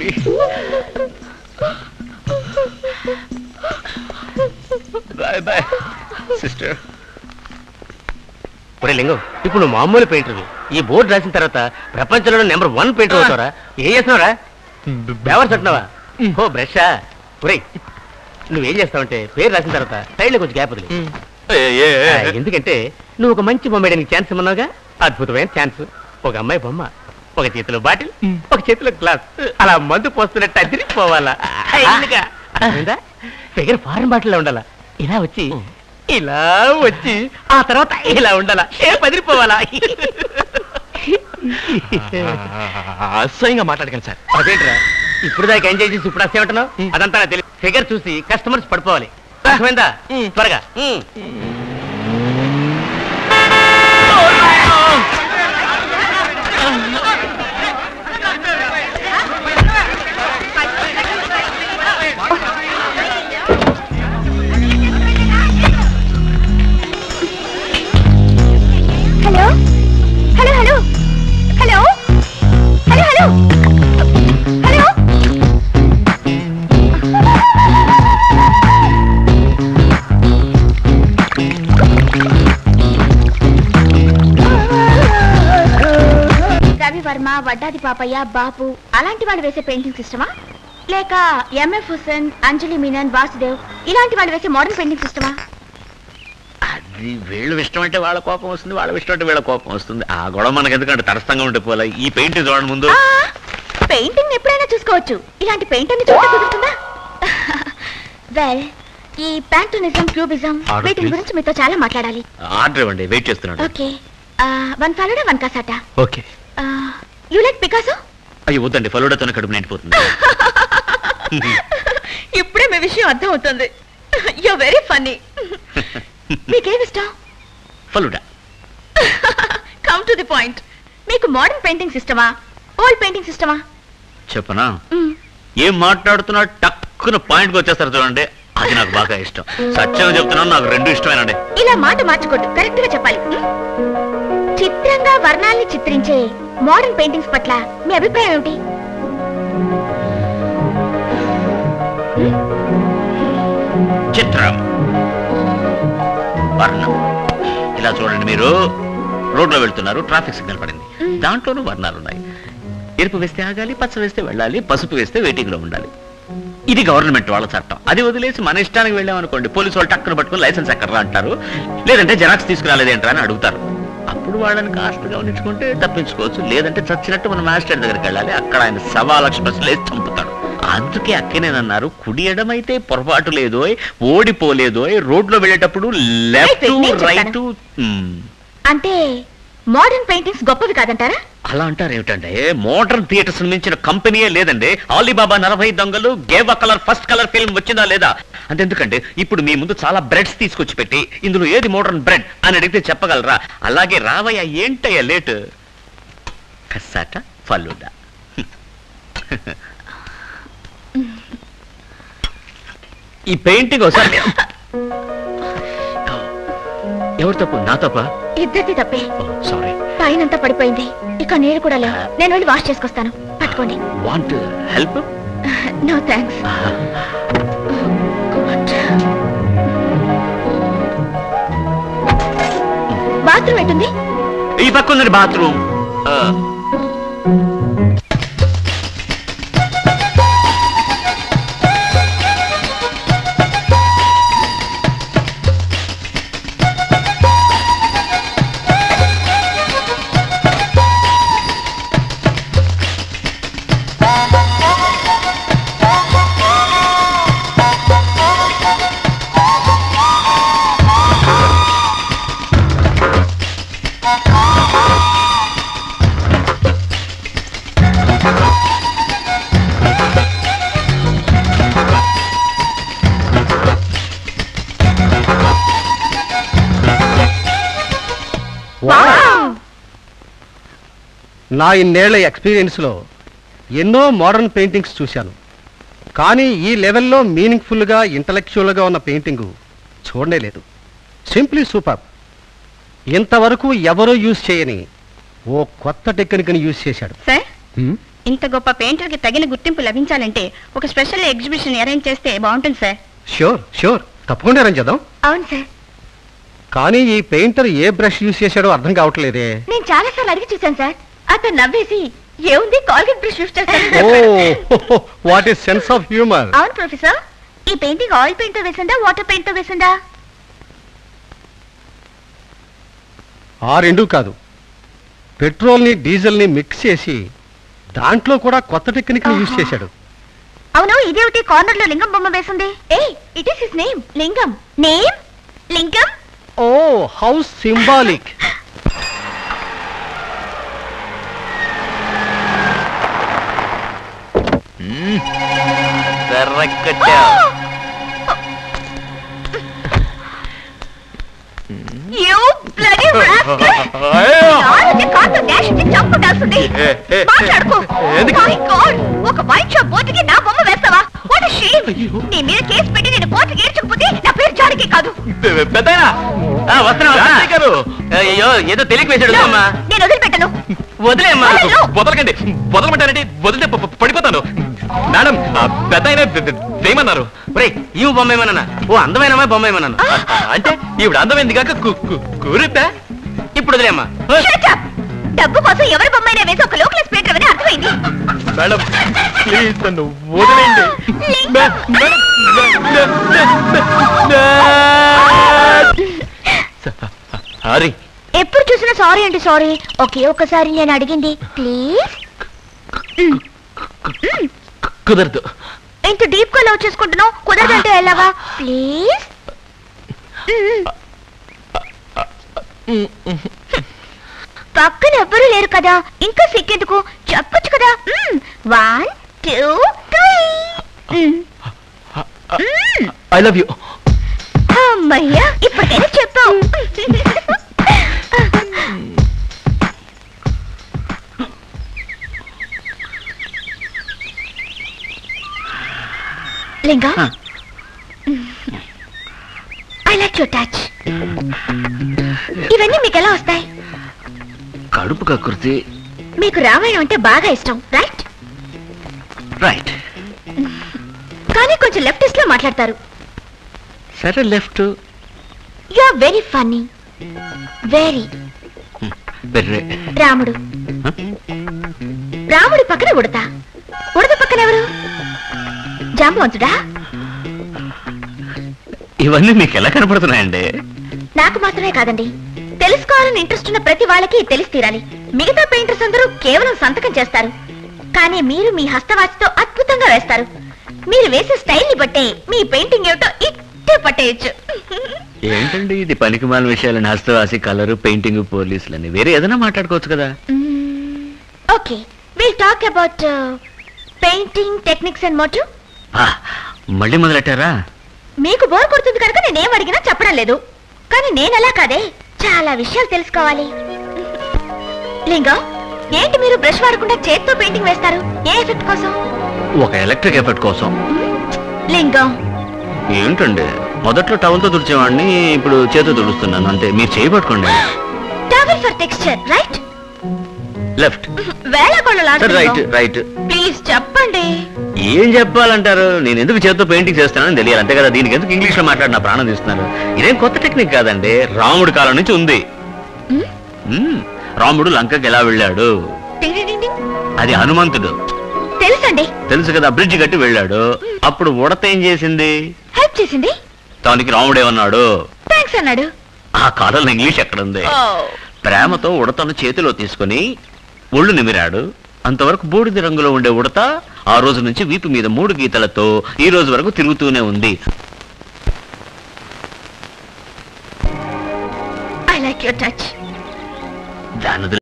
Baby bye bye sister. ఒరే లింగం ఇప్పుడు నువ్వు మామూలు పెయింటర్ ఈ బోర్డు రాసిన తర్వాత ప్రపంచంలో నెంబర్ వన్ పెయింటర్ అవుతావరా. ఏం చేస్తున్నావురా? బేవర్స్ అంటున్నావా? ఓ బ్రషా ఒరే నువ్వేం చేస్తావంటే పేరు రాసిన తర్వాత సైడ్లో కొంచెం గ్యాప్ వదిలి ఎందుకంటే నువ్వు ఒక మంచి బొమ్మ వేయడానికి ఛాన్స్ ఇమ్మన్నావుగా? అద్భుతమైన ఛాన్స్ ఒక అమ్మాయి బొమ్మ. ఒక చేతిలో బాటిల్ ఒక చేతిలో గ్లాస్. అలా మందు పోస్తున్నట్టు అదిరిపోవాలా? ఫిగర్ ఫారెన్ బాటిల్లో ఉండాలా? ఇలా వచ్చి ఇలా వచ్చి ఆ తర్వాత ఇలా ఉండాలా? ఏ పదిరిపోవాలా అసహ్యంగా మాట్లాడకండి సార్. అదేంట్రా? ఇప్పుడు దాకా ఎంజాయ్ చేసి ఇప్పుడు వస్తే ఉంటున్నావు అదంతా తెలియదు ఫిగర్ చూసి కస్టమర్స్ పడిపోవాలి. త్వరగా. వడ్డాది పాపయ్య బాపు అలాంటి వాళ్ళు వేసే పెయింటింగ్ సిస్టమా? లేక ఎంఎఫ్ హుసేన్ అంజలి మీనన్ వాసుదేవ్ ఇలాంటి వాళ్ళు వేసే మోడర్న్ పెయింటింగ్ సిస్టమా? అది వీళ్ళు ఇష్టం అంటే వాళ్ళ కోపం వస్తుంది వాళ్ళ ఇష్టం అంటే వీళ్ళ కోపం వస్తుంది. ఆ గొడవ మనకి ఎందుకంటే తటస్థంగా ఉంటే పోలే. ఈ పెయింట్ చూడండి ముందు. పెయింటింగ్ ఎప్పుడైనా చూసుకోవచ్చు. ఇలాంటి పెయింటింగ్ కుదురుతుందా? వెల్ ఈ ప్యాంటోనిజం క్యూబిజం వీటి. గురించి మీతో చాలా మాట్లాడాలి. ఆర్డర్ ఇవ్వండి వెయిట్ చేస్తున్నాడు okay. One falooda one cassata? Okay. You like Picasso అయ్యి వద్దండి ఫలోడాతోనే కడుపు నిండిపోతుంది. ఇప్పుడే మీ విషయం అర్థం అవుతుంది యు వెరీ ఫన్నీ మీకేం ఇష్టం? Falooda. Come to the point మీకు మోడర్న్ పెయింటింగ్ సిస్టమా ఓల్డ్ పెయింటింగ్ సిస్టమా చెప్పనా? ఏం మాట్లాడుతున్నా టక్కున పాయింట్కి వచ్చేస్తారు చూడండి. అది నాకు బాగా ఇష్టం. సత్యంగా చెప్తున్నాను నాకు రెండు ఇష్టమేనండి. ఇలా మాట మార్చుకోద్దు కరెక్ట్గా చెప్పాలి. మ్? చిత్రంగా వర్ణాల్ని చిత్రించే మోడర్న్ పెయింటింగ్స్ పట్ల మీ అభిప్రాయం ఏమిటి? చిత్రం. వర్ణం. ఇలా చూడండి మీరు. రోడ్లో వెళ్తున్నారు ట్రాఫిక్ సిగ్నల్ పడింది. దాంట్లోనూ వర్ణాలు ఉన్నాయి ఎరుపు వేస్తే ఆగాలి పచ్చ వేస్తే వెళ్ళాలి పసుపు వేస్తే వెయిటింగ్లో ఉండాలి. ఇది గవర్నమెంట్ వాళ్ళ చట్టం. అది వదిలేసి మన ఇష్టానికి వెళ్ళామనుకోండి పోలీసు వాళ్ళు టక్కున పట్టుకుని లైసెన్స్ ఎక్కడ అంటారు? లేదంటే జెరాక్స్ తీసుకురాలేదేంట్రా అని అడుగుతారు. అప్పుడు వాళ్ళని కాస్ట్గా ఉంచుకుంటే తప్పించుకోవచ్చు. లేదంటే చచ్చినట్టు మనం మాస్టర్ దగ్గరికి వెళ్ళాలి. అక్కడ ఆయన సవా లక్ష ప్రశ్నలు చంపుతాడు. అందుకే అక్కనేనన్నారు కుడి ఎడమైతే పొరపాటు లేదోయ్ ఓడిపోలేదోయ్ రోడ్లో వెళ్ళేటప్పుడు లెఫ్ట్ రైట్ అంటే మోడర్న్ పెయింటింగ్స్ గొప్పవి కాదంటారా? అలా అంటారు ఏమిటంటే మోడర్న్ థియేటర్స్ మించిన కంపెనీయే లేదండి. ఆలీబాబా నలభై దొంగలు Geva colour first colour film వచ్చిందా లేదా? అంతెందుకంటే ఇప్పుడు మీ ముందు చాలా బ్రెడ్స్ తీసుకొచ్చి పెట్టి ఇందులో ఏది మోడర్న్ బ్రెడ్ అని అడిగితే చెప్పగలరా? అలాగే రావయ్య ఏంటయ్య లేట్? కస్సాట ఫలుడా ఈ పెయింటింగ్ ఒకసారి ఎవరు తప్పు? నా తప్ప? ఇద్దరిది తప్పే. సారీ. పైనంతా పడిపోయింది. ఇక నీళ్ళు కూడా లేవు నేను వెళ్ళి వాష్ చేసుకొస్తాను. పట్టుకోండి. Want help? No thanks bathroom ఎటుంది? ఈ పక్క ఉందండి బాత్రూమ్. నా ఇన్నేళ్ళ ఎక్స్పీరియన్స్లో ఎన్నో మోడర్న్ పెయింటింగ్స్ చూశాను. కానీ ఈ లెవెల్లో మీనింగ్ఫుల్గా ఇంటలెక్చువల్గా ఉన్న పెయింటింగు చూడనే లేదు. Simply super! ఇంతవరకు ఎవరూ యూజ్ చేయని ఓ కొత్త టెక్నిక్ని యూజ్ చేశాడు. సార్ ఇంత గొప్ప పెయింటర్కి తగిన గుర్తింపు లభించాలంటే ఒక స్పెషల్ ఎగ్జిబిషన్ అరేంజ్ చేస్తే బాగుంటుంది సార్. షూర్ షూర్ తప్పకుండా అరేంజ్ చేద్దాం. అవును సార్. కానీ ఈ పెయింటర్ ఏ బ్రష్ యూస్ చేశాడో అర్థం కావట్లేదే. నేను చాలా సార్లు అడిగి చూశాను సార్. అతను నవ్వేసి ఏముంది Colgate brush use oh what is sense of humour? అవును ప్రొఫెసర్. ఈ పెయింటింగ్ ఆయిల్ పెయింట్తో వేసిందా వాటర్ పెయింట్తో వేసిందా? ఆ రెండు కాదు. పెట్రోల్ని డీజిల్ని మిక్స్ చేసి దాంట్లో కూడా కొత్త టెక్నిక్ని యూజ్. చేశాడు. అవును ఇదేమిటి కార్నర్లో లింగం బొమ్మ వేసింది? ఏ it is his name Lingam. Name? Lingam? Oh how symbolic you ఒక వైట్ షాప్ బోర్డుకి నా బొమ్మ వేస్తావా? వాట్ షేమ్ నీ మీద కేసు పెట్టి నేను కోర్టుకి ఏడ్చకపోతే నా పేరు జానకి కాదు. పెద్దయినా వస్తున్నా వస్తున్నా గారు! అయ్యో ఏదో తెలియక వేసాడు No, అమ్మా. నేను వదిలిపెట్టను. వదిలేమ్మా. వదలను. వదలకండి. వదలమంటారండి వదిలితే పడిపోతాను. మేడం పెద్ద ఆయన వేయమన్నారు ఈ బొమ్మ ఏమన్నా ఓ అందమైన అమ్మాయి బొమ్మ ఏమన్నాను? అంటే ఈవిడ అందమైంది కాక కూరితే? ఇప్పుడు వదిలేమ్మా! డబ్బు కోసం ఎవరి బొమ్మైనా వేసి ఒక లోకల్ స్పీకర్ అని అర్థమైంది. మేడం ప్లీజ్ నన్ను వదిలేండి సారీ. ఎప్పుడు చూసినా సారీ అంటే సారీ. ఒకే ఒక్కసారి నేను అడిగింది. ప్లీజ్ కుదరదు. ఇంత డీప్గా లవ్ చేసుకుంటున్నావు కుదరదంటే ఎలాగా? ప్లీజ్ పక్కన ఎవ్వరూ లేరు కదా. ఇంకా సిక్కేందుకు చెప్పొచ్చు కదా. One two three I love you అమ్మయ్యా ఇప్పటికైనా చెప్పావు Linga. I like your touch ఇవన్నీ మీకు ఎలా వస్తాయి? కడుపు కకృతి మీకు రామాయణం అంటే బాగా ఇష్టం రైట్? రైట్. కానీ కొంచెం లెఫ్టిస్ట్లో మాట్లాడతారు. సరే left. You are very funny. Very. Ramudu. Huh? రాముడి పక్కన ఉడత. ఉడత పక్కన ఎవరు? జాంబవంతుడా? ఇవన్నీ మీకు ఎలా కనపడుతున్నాయండి? నాకు మాత్రమే కాదండి. తెలుసుకోవాలని ఇంట్రెస్ట్ ఉన్న ప్రతి వాళ్ళకి తెలిసి తీరాలి. మిగతా పెయింటర్స్ అందరూ కేవలం సంతకం చేస్తారు. కానీ మీరు మీ హస్తవాచితో అద్భుతంగా వేస్తారు. మీరు వేసే స్టైల్ని బట్టే మీ పెయింటింగ్ ఏమిటో ఇట్టే పట్టేయచ్చు. ఏంటండి ఇది పనికిమాల విషయాలని హస్తవాసి కలరు పెయింటింగ్ పోలీసులని వేరే ఏదైనా మాట్లాడుకోవచ్చు కదా? Okay. Will talk about painting techniques and motive మళ్ళీ మొదలెట్టారా? మీకు బోర్ కొడుతుంది కనుక నేనేం అడిగినా చెప్పడం లేదు. కానీ నేనలా కాదే. చాలా విషయాలు తెలుసుకోవాలి. లింగం ఏంటి మీరు బ్రష్ వాడకుండా చేత్తో పెయింటింగ్ వేస్తారు? ఏ ఎఫెక్ట్ కోసం? ఒక ఎలక్ట్రిక్ ఎఫెక్ట్ కోసం. లింగం. ఏంటండి? మొదట్లో టవల్తో తుడిచేవాడిని ఇప్పుడు చేతితో తుడుస్తున్నాను. అంతే మీరు చేయబట్టుకోండి towel for texture right left వేళ రైట్ రైట్ ప్లీజ్ చెప్పండి. ఏం చెప్పాలంటారు? నేను ఎందుకు చేతితో పెయింటింగ్ చేస్తానని తెలియాలి. అంతే కదా దీనికి ఎందుకు ఇంగ్లీష్లో మాట్లాడి నా ప్రాణం తీస్తున్నారు? ఇదేం కొత్త టెక్నిక్ కాదండి. రాముడి కాలం నుంచి ఉంది. మ్మ్? రాముడు లంకకి ఎలా వెళ్ళాడు. అది హనుమంతుడు. తెలుసండి. తెలుసు కదా బ్రిడ్జ్ కట్టి వెళ్ళాడు. అప్పుడు ఉడత ఏం చేసింది? హెల్ప్ చేసింది? దానికి రాముడు ఏమన్నాడు థ్యాంక్స్ అన్నాడు. ఆ కాలంలో ఇంగ్లీష్ ఎక్కడుంది? ప్రేమతో ఉడతను చేతిలో తీసుకొని ఒళ్ళు నిమిరాడు. అంతవరకు బూడిద రంగులో ఉండే ఉడత ఆ రోజు నుంచి వీపు మీద మూడు గీతలతో ఈ రోజు వరకు తిరుగుతూనే ఉంది. ఐ లైక్ యువర్ టచ్ దాని